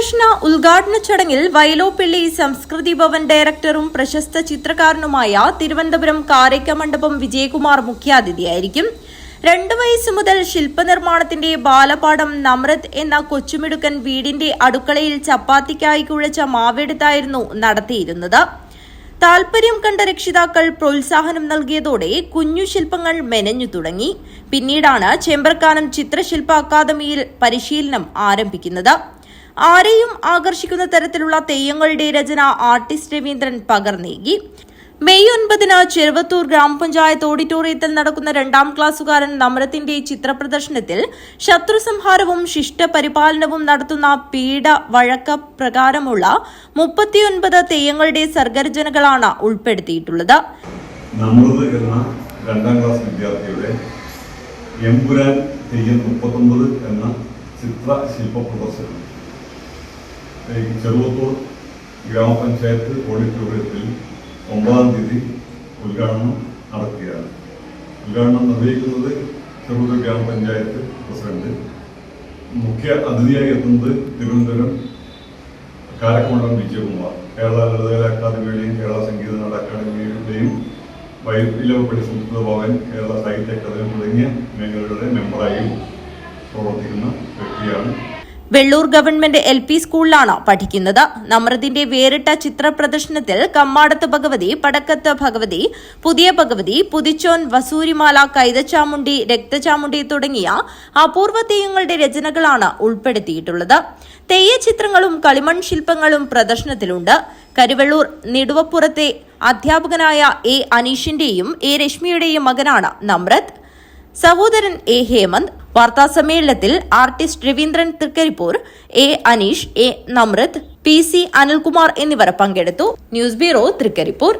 പ്രദർശന ഉദ്ഘാടന ചടങ്ങിൽ വയലോപ്പിള്ളി സംസ്കൃതി ഭവൻ ഡയറക്ടറും പ്രശസ്ത ചിത്രകാരനുമായ തിരുവനന്തപുരം കാരയ്ക്ക മണ്ഡപം വിജയകുമാർ മുഖ്യാതിഥിയായിരിക്കും. രണ്ടു വയസ്സ് മുതൽ ശില്പനിർമ്മാണത്തിന്റെ ബാലപാഠം നമ്രത് എന്ന കൊച്ചുമിടുക്കൻ വീടിന്റെ അടുക്കളയിൽ ചപ്പാത്തിക്കായി കുഴച്ച മാവെടുത്തായിരുന്നു നടത്തിയിരുന്നത്. താൽപര്യം കണ്ട രക്ഷിതാക്കൾ പ്രോത്സാഹനം നൽകിയതോടെ കുഞ്ഞു ശില്പങ്ങൾ മെനഞ്ഞു തുടങ്ങി. പിന്നീടാണ് ചെമ്പർക്കാനം ചിത്രശില്പ അക്കാദമിയിൽ പരിശീലനം ആരംഭിക്കുന്നത്. ആരെയും ആകർഷിക്കുന്ന തരത്തിലുള്ള തെയ്യങ്ങളുടെ രചന ആർട്ടിസ്റ്റ് രവീന്ദ്രൻ പകർന്നേകി മെയ് ഒൻപതിന് ചെറുവത്തൂർ ഗ്രാമപഞ്ചായത്ത് ഓഡിറ്റോറിയത്തിൽ നടക്കുന്ന രണ്ടാം ക്ലാസ്സുകാരൻ നമ്രത്തിന്റെ ചിത്രപ്രദർശനത്തിൽ ശത്രുസംഹാരവും ശിഷ്ടപരിപാലനവും നടത്തുന്ന പീഡ വഴക്ക പ്രകാരമുള്ള മുപ്പത്തിയൊൻപത് തെയ്യങ്ങളുടെ സർഗരചനകളാണ് ഉൾപ്പെടുത്തിയിട്ടുള്ളത്. രണ്ടാം ക്ലാസ് വിദ്യാർത്ഥിയുടെ എംപുരാൻ തെയ്യം മുപ്പത്തൊമ്പത് എന്ന ചിത്ര ശില്പ പ്രദർശനം. ചെറുവത്തൂർ ഗ്രാമപഞ്ചായത്ത് ഓഡിറ്റോറിയത്തിൽ ഒമ്പതാം തീയതി ഉദ്ഘാടനം നടത്തിയാണ് ഉദ്ഘാടനം നിർവഹിക്കുന്നത് ചെറുവത്തൂർ ഗ്രാമപഞ്ചായത്ത് പ്രസിഡന്റ് മുഖ്യ അതിഥിയായി എത്തുന്നത് തിരുവനന്തപുരം കാരക്കമണ്ഡലം വിജയകുമാർ. കേരള ലളിതകല അക്കാദമിയുടെയും കേരള സംഗീത നാടക അക്കാദമിയുടെയും വൈദ്യുതി സംസ്കൃത ഭവൻ കേരള സാഹിത്യ അക്കാദമി തുടങ്ങിയ മേഖലകളുടെ മെമ്പറായും പ്രവർത്തിക്കുന്ന വ്യക്തിയാണ് വെള്ളൂർ ഗവൺമെന്റ് എൽ പി സ്കൂളിലാണ് പഠിക്കുന്നത്. നമ്രതിന്റെ വേറിട്ട ചിത്ര പ്രദർശനത്തിൽ കമ്മാടത്ത് ഭഗവതി പടക്കത്ത് ഭഗവതി പുതിയ ഭഗവതി പുതിച്ചോൻ വസൂരിമാല കൈതച്ചാമുണ്ടി രക്തചാമുണ്ടി തുടങ്ങിയ അപൂർവ തെയ്യങ്ങളുടെ രചനകളാണ് ഉൾപ്പെടുത്തിയിട്ടുള്ളത്. തെയ്യ ചിത്രങ്ങളും കളിമൺ ശില്പങ്ങളും പ്രദർശനത്തിലുണ്ട്. കരുവള്ളൂർ നെടുവപ്പുറത്തെ അധ്യാപകനായ എ അനീഷിന്റെയും എ രശ്മിയുടെയും മകനാണ് നമ്രത്. സഹോദരൻ എ ഹേമന്ത് വാർത്താ സമ്മേളനത്തിൽ artist Raveendran Trikaripur A Aneesh A Namrath P C Anilkumar എന്നിവർ പങ്കെടുത്തു. News bureau Trikaripur.